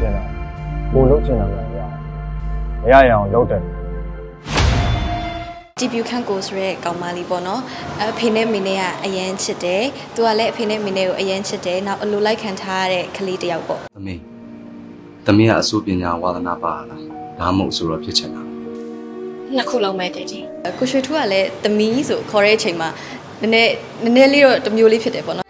ချင်တာကိုလုပ်ချင်တာလည်းရအောင်မရရအောင်လုပ်တယ်ကြည်ပြူခန့်ကိုဆိုရဲကောင်မလေးပေါ့နော်အဖေနဲ့မိနဲ့ကအရန်ချစ်တယ်သူကလည်းအဖေနဲ့မိနဲ့ကိုအရန်ချစ်တယ်နောက်အလိုလိုက်ခံထားရတဲ့ကလေးတစ်ယောက်ပေါ့သမီးသမီးကအစိုးပညာဝါသနာပါလားဒါမှမဟုတ်ဆိုတော့ဖြစ်ချင်တာနှစ်ခုလုံးပဲတည်တည်ကိုရွှေထူးကလည်းသမီးဆိုခေါ်တဲ့အချိန်မှာနည်းနည်းနည်းနည်းလေးတော့တစ်မျိုးလေးဖြစ်တယ်ပေါ့နော်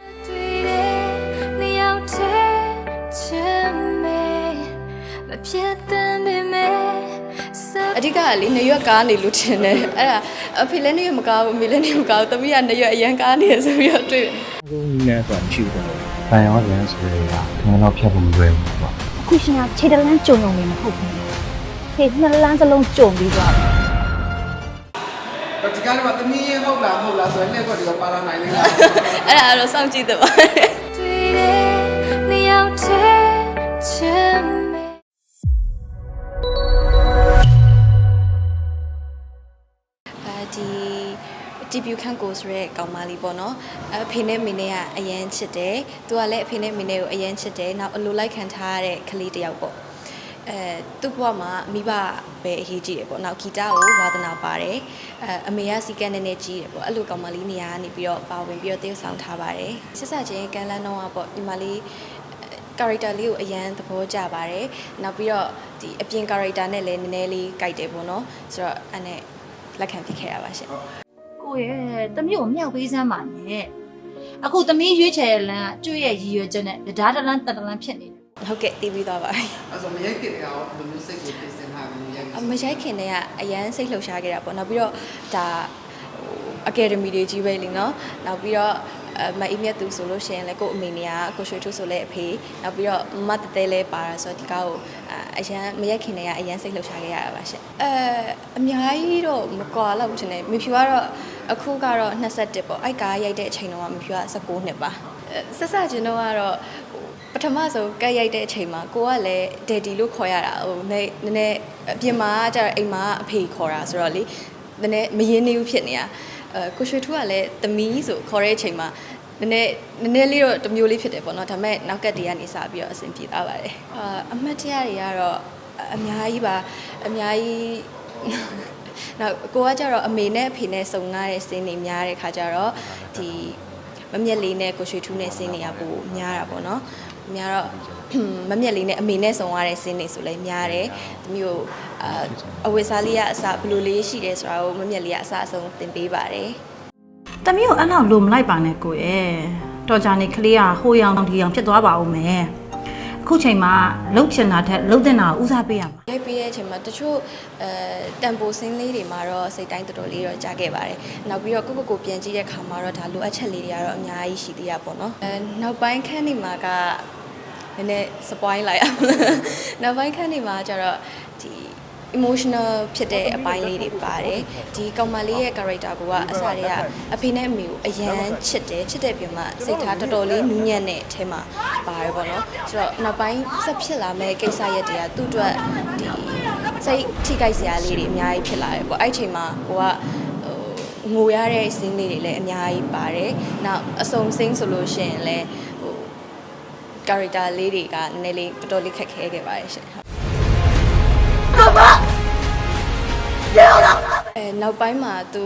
အဓိကကလေနေရွက်ကားနေလို့ထင်တယ်အဲ့ဒါအဖေလည်းနေရွက်မကားဘူးအမေလည်းနေရွက်မကားဘူးသမီးကနေရွက်အရန်ကားနေရဆိုပြီးတော့တွေ့တယ်အခုနီးနေဆိုတာမရှိဘူးတော့။ဗန်ရောပြန်ဆိုရတာခဏတော့ဖြတ်ဖို့မလွယ်ဘူးပေါ့အခုရှင်ကခြေတလန်းကြုံုံနေမဟုတ်ဘူးဖေနှစ်လန်းစလုံးကြုံပြီးသွားတယ်တော့ဒီကားတော့သမီးရင်ဟုတ်လားမဟုတ်လားဆိုရင်လက်ကွက်ဒီကပါလာနိုင်လေလားအဲ့ဒါကတော့စောင့်ကြည့်တယ်ပါတွေ့တယ်နေရောက်တဲ့ချ ပြူခန့်ကိုဆိုရဲကောင်မလေးပေါ့နော်အဖေနဲ့မိနဲ့ကအရန်ချစ်တယ်သူကလည်းအဖေနဲ့မိနဲ့ကိုအရန်ချစ်တယ်နောက်အလိုလိုက်ခံထားရတဲ့ကလေးတစ်ယောက်ပေါ့အဲသူ့ဘဝမှာမိဘပဲအရေးကြီးတယ်ပေါ့နောက်ဂီတကိုဝါသနာပါတယ်အဲအမေကစီကန်းနေနေကြီးတယ်ပေါ့အဲ့လိုကောင်မလေးနေရာကနေပြီးတော့ပါဝင်ပြီးတော့တည်ဆောင်ထားပါတယ်ဆက်ဆက်ချင်းကန်လန်းတော့ပေါ့ဒီမလေး character လေးကိုအရန်သဘောကျပါတယ်။နောက်ပြီးတော့ဒီအပြင် character နဲ့လည်းနည်းနည်းလေးကြိုက်တယ်ပေါ့နော်။ဆိုတော့အဲ့နဲ့လက်ခံပြခဲ့ရပါရှင် ကိုရဲ့တမျိုးကိုမြောက်ပေးစမ်းပါနဲ့အခုသမီးရွေးချယ်တဲ့လမ်းကကျွေးရဲ့ရည်ရွယ်ချက်နဲ့ဓာတ်တလန်းတတလန်းဖြစ်နေတယ်။ဟုတ်ကဲ့တီးပြီးသွားပါပြီအဲ့ဆိုမရိုက်ဖြစ်တယ်အောင်ဘယ်လိုစိတ်ကိုပြင်ဆင်ထားပြီးရိုက်။အမရိုက်ခင်တည်းကအရန်စိတ်လှုပ်ရှားခဲ့တာပေါ့။နောက်ပြီးတော့ဒါအကယ်ဒမီတွေကြီးပဲလीနော်။နောက်ပြီးတော့အ မအိမ်မြတ်သူဆိုလို့ရှိရင်လည်းကို့အမေနေကကိုရွှေထုဆိုလည်းအဖေနောက်ပြီးတော့မတ်တဲတဲလည်းပါတာဆိုတော့ဒီကားကိုအရန်မရက်ခင်တည်းကအရန်စိတ်လှုပ်ရှားခဲ့ရတာပါရှင်။အဲအများကြီးတော့မကွာလောက်ဘူးရှင်။မေဖြူကတော့အခုကတော့21ပေါ့။အိုက်ကားရိုက်တဲ့အချိန်တော့မေဖြူက19နှစ်ပါ။အဲဆက်ဆက်ချင်းတော့ကတော့ဟိုပထမဆုံးကက်ရိုက်တဲ့အချိန်မှာကိုကလည်းဒက်ဒီလို့ခေါ်ရတာဟိုနည်းနည်းနည်းအပြင်မှာကကျတော့အိမ်မှာအဖေခေါ်တာဆိုတော့လေနည်းနည်းမရင်းနေဘူးဖြစ်နေတာ အဲကိုရွှေထူးကလည်းသမီးဆိုခေါ်တဲ့အချိန်မှာနည်းနည်းနည်းနည်းလေးတော့တစ်မျိုးလေးဖြစ်တယ်ပေါ့နော်ဒါပေမဲ့နောက်ကက်တည်းကနေစပြီးတော့အဆင်ပြေသွားပါတယ်အာအမှတ်တရတွေကတော့အများကြီးပါအများကြီးနောက်ကိုကကျတော့အမေနဲ့အဖေနဲ့စုံငားတဲ့စင်းတွေများတဲ့ခါကျတော့ဒီမမျက်လေးနဲ့ကိုရွှေထူးနဲ့စင်းတွေကပိုများတာပေါ့နော် များတော့မမျက်လေးနဲ့အမေနဲ့စုံရတဲ့စင်းတွေဆိုလည်းများတယ်။ဒီမျိုးအာအဝိစားလေးကအစဘယ်လိုလေးရှိတယ်ဆိုတာကိုမမျက်လေးကအစအဆုံးသင်ပေးပါတယ်။တမျိုးအဲ့လောက်လိုမလိုက်ပါနဲ့ကိုရဲ့တော်ကြနေကလေးကဟိုရောင်ဒီရောင်ဖြစ်သွားပါဦးမယ်အခုချိန်မှာလှုပ်ချင်တာထက်လှုပ်တဲ့နာကိုဦးစားပေးရမှာရိုက်ပေးတဲ့အချိန်မှာတချို့အဲတန်ပိုစင်းလေးတွေမှာတော့စိတ်တိုင်းတော်တော်လေးတော့ကြားခဲ့ပါတယ်။နောက်ပြီးတော့ကိုကိုကိုပြန်ကြည့်တဲ့ခါမှာတော့ဒါလိုအပ်ချက်လေးတွေကတော့အများကြီးရှိသေးရပါတော့။အဲနောက်ပိုင်းခန်းနေမှာက နည်းနည်း spoil လိုက်အောင်။နောက်ပိုင်းခန်းနေမှာကျတော့ဒီ emotional ဖြစ်တဲ့အပိုင်းလေးတွေပါတယ်ဒီကောင်မလေးရဲ့ character ကအစတည်းကအဖေနဲ့အမေကိုအရန်ချစ်တယ်ချစ်တဲ့ပြင်မှာစိတ်ထားတော်တော်လေးနူးညံ့တဲ့အထဲမှာပါတယ်ပေါ့နော်ဆိုတော့နောက်ပိုင်းဆက်ဖြစ်လာမဲ့ကိစ္စရက်တွေကသူ့အတွက်ဒီစိတ်ထိခိုက်စရာလေးတွေအများကြီးဖြစ်လာတယ်ပေါ့အဲ့ချိန်မှာကိုကဟိုငိုရတဲ့စင်းလေးတွေလည်းအများကြီးပါတယ်နောက်အစုံစင်းဆိုလို့ရှိရင်လည်းဟို character လေးတွေကနည်းနည်းလေးတော်တော်လေးခက်ခဲခဲ့ပါတယ်ရှင်ဟုတ်အဲနောက်ပိုင်းမှာသူ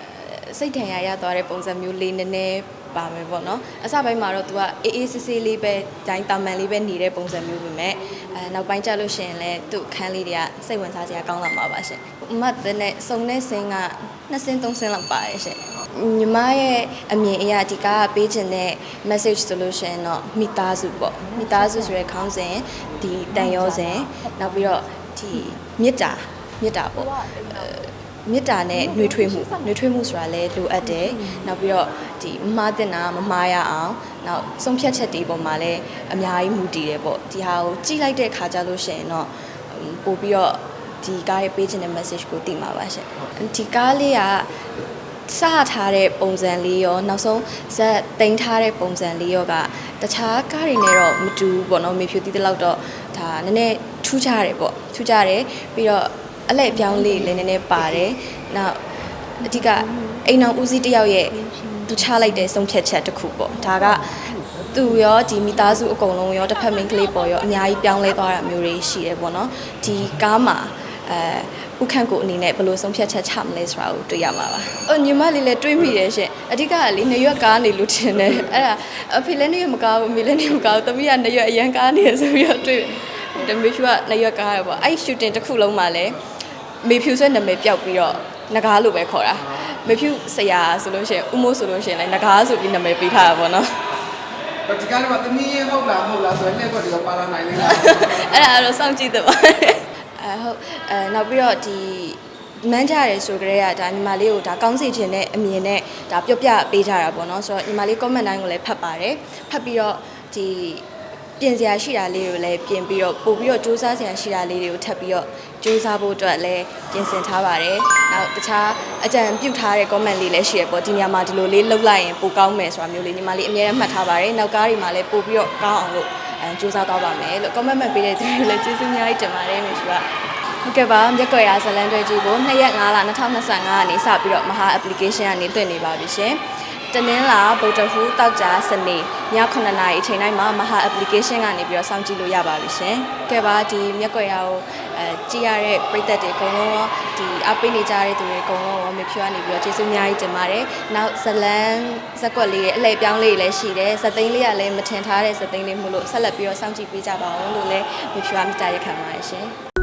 အဲစိတ်ထန်ရရသွားတဲ့ပုံစံမျိုးလေးနည်းနည်း ပါမယ်ပေါ့နော်အစပိုင်းမှာတော့ तू ကအေးအေးဆေးဆေးလေးပဲဒိုင်းတာမန်လေးပဲနေတဲ့ပုံစံမျိုးပဲမဲ့အဲနောက်ပိုင်းကျလို့ရှိရင်လည်းသူ့ခန်းလေးတွေကစိတ်ဝင်စားစရာကောင်းလာမှာပါရှင်အမတ်တဲ့နဲ့စုံတဲ့စင်းကနှစ်စင်းသုံးစင်းလောက်ပါတယ်ရှင်ညီမရဲ့အမြင်အရဒီကားကပေးခြင်းတဲ့ message ဆိုလို့ရှိရင်တော့မိသားစုပေါ့မိသားစုဆိုရဲခေါင်းစဉ်ဒီတန်ရောစဉ်နောက်ပြီးတော့ဒီမေတ္တာမေတ္တာပေါ့ မေတ္တာနဲ့နှွေးထွေးမှုနှွေးထွေးမှုဆိုတာလည်းလိုအပ်တယ်နောက်ပြီးတော့ဒီမမှားတင်တာမမှားရအောင်နောက်ဆုံးဖြတ်ချက်တွေပေါ်မှာလည်းအများကြီးမူတည်တယ်ပေါ့ဒီဟာကိုကြည့်လိုက်တဲ့ခါကြလို့ရှိရင်တော့ပို့ပြီးတော့ဒီကားရဲ့ပေးချင်တဲ့ message ကိုသိမှာပါရှင်ဒီကားလေးကစထားတဲ့ပုံစံလေးရောနောက်ဆုံးဇက်တင်ထားတဲ့ပုံစံလေးရောကတခြားကားတွေနဲ့တော့မတူဘူးပေါ့နော်မေဖြူတီးတဲ့လောက်တော့ဒါနည်းနည်းထူးခြားတယ်ပေါ့ထူးခြားတယ်ပြီးတော့ အလဲ့အပြောင်းလေးလည်းနည်းနည်းပါတယ်နောက်အဓိကအိမ်အောင်ဦးစီးတစ်ယောက်ရဲ့သူချလိုက်တဲ့ဆုံးဖြတ်ချက်တစ်ခုပေါ့ဒါကသူရောဒီမိသားစုအကုန်လုံးရောတစ်ဖက်မိန်းကလေးပေါ်ရောအများကြီးပြောင်းလဲသွားတာမျိုးတွေရှိတယ်ပေါ့နော်ဒီကားမှာအဲဥခန့်ကိုအနေနဲ့ဘယ်လိုဆုံးဖြတ်ချက်ချမလဲဆိုတာကိုတွေ့ရမှာပါ။အော်ညီမလေးလည်းတွေးမိတယ်ရှင်။အဓိကကလေနှစ်ရွက်ကားနေလို့ထင်တယ်။အဲ့ဒါအဖေလည်းနှစ်ရွက်မကားဘူးအမေလည်းနှစ်ရွက်မကားဘူး။သမီးကနှစ်ရွက်အရန်ကားနေရဆိုပြီးတော့တွေးတယ်။တမေဖြူကနှစ်ရွက်ကားရပေါ့။အဲ့ shooting တစ်ခုလုံးမှာလည်း မေဖြူဆွဲနာမည်ပျောက်ပြီးတော့ငကားလို့ပဲခေါ်တာ။မေဖြူဆရာဆိုလို့ရှိရင်ဥမိုးဆိုလို့ရှိရင်လည်းငကားဆိုပြီးနာမည်ပေးထားတာပေါ့နော်။တော့ဒီကားထဲမှာသမီးရင်ဟုတ်လားမဟုတ်လားဆိုရင်လက်ကွက်တွေကပါလာနိုင်သေးလားအဲ့ဒါတော့စောင့်ကြည့်သပါအဲဟုတ်အဲနောက်ပြီးတော့ဒီမန်းကြရဲဆိုကြတဲ့ကဒါညီမလေးကိုဒါကောင်းစီခြင်းနဲ့အမြင်နဲ့ဒါပြောပြပေးကြတာပေါ့နော်ဆိုတော့ညီမလေး comment တိုင်းကိုလည်းဖတ်ပါတယ်ဖတ်ပြီးတော့ဒီ ပြင်စရာရှိတာလေးတွေကိုလည်းပြင်ပြီးတော့ပို့ပြီးတော့စူးစမ်းစရာရှိတာလေးတွေကိုထပ်ပြီးတော့စူးစမ်းဖို့အတွက်လည်းပြင်ဆင်ထားပါတယ်နောက်တခြားအကြံပြုထားတဲ့ comment လေးလည်းရှိရပေါ့ဒီနေရာမှာဒီလိုလေးလှုပ်လိုက်ရင်ပိုကောင်းမယ်ဆိုတာမျိုးလေးညီမလေးအများနဲ့မှတ်ထားပါတယ်နောက်ကားတွေမှာလည်းပို့ပြီးတော့ကောင်းအောင်လို့အဲစူးစမ်းသွားပါမယ်လို့ comment မှတ်ပေးတဲ့သူတွေလည်းကျေးဇူးအများကြီးတင်ပါတယ်မေရှူကဟုတ်ကဲ့ပါမြက်ကွယ်ရာဇလန်တွေကြီးကို2ရက်5လ2025ကနေစပြီးတော့မဟာ application ကနေလွှင့်နေပါပြီရှင် တနင်္လာဗုဒ္ဓဟူးတောက်ကြစနေည9:00နာရီအချိန်တိုင်းမှာမဟာ application ကနေပြီးတော့စောင့်ကြည့်လို့ရပါပြီရှင်။ကဲပါဒီမြက်ကွယ်ရာကိုအဲကြည့်ရတဲ့ပရိသတ်တွေအကုန်လုံးရောဒီအပိနေကြတဲ့သူတွေအကုန်လုံးရောမေဖြူကနေပြီးတော့ကျေးဇူးအများကြီးတင်ပါတယ်။နောက်ဇလန်ဇက်ကွက်လေးရဲ့အလှည့်ပြောင်းလေးတွေလည်းရှိတယ်။ဇက်သိန်းလေးကလည်းမထင်ထားတဲ့ဇက်သိန်းလေးမို့လို့ဆက်လက်ပြီးတော့စောင့်ကြည့်ပေးကြပါအောင်လို့လည်းမေဖြူကမြတ်တာရက်ခံပါတယ်ရှင်။